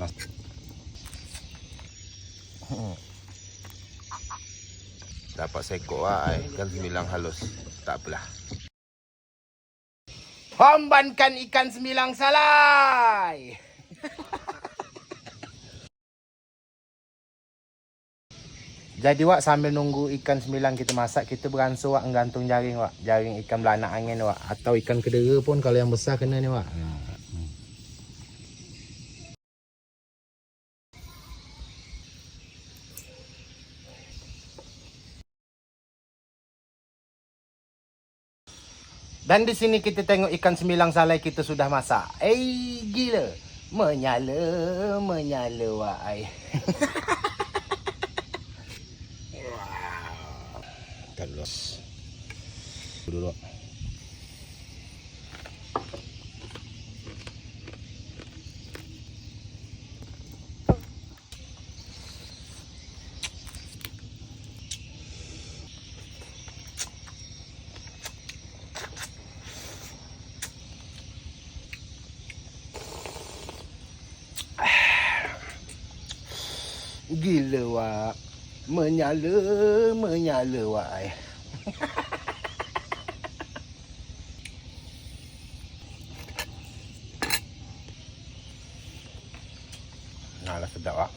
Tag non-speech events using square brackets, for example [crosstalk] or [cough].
Nas. Dapat seko ah, eh. ikan semilang halus. Tak apalah. Pambankan ikan semilang salai. [laughs] Jadi wak sambil nunggu ikan semilang kita masak kita beransur wak gantung jaring wak jaring ikan belanak angin wak atau ikan kedera pun kalau yang besar kena ni wak. Ha. Dan di sini kita tengok ikan semilang salai kita sudah masak. Eh gila. Menyala, menyala wak ai. Terus. Dulu. Gila wak. Menyala, menyala wak. Nah, lah sedap wak.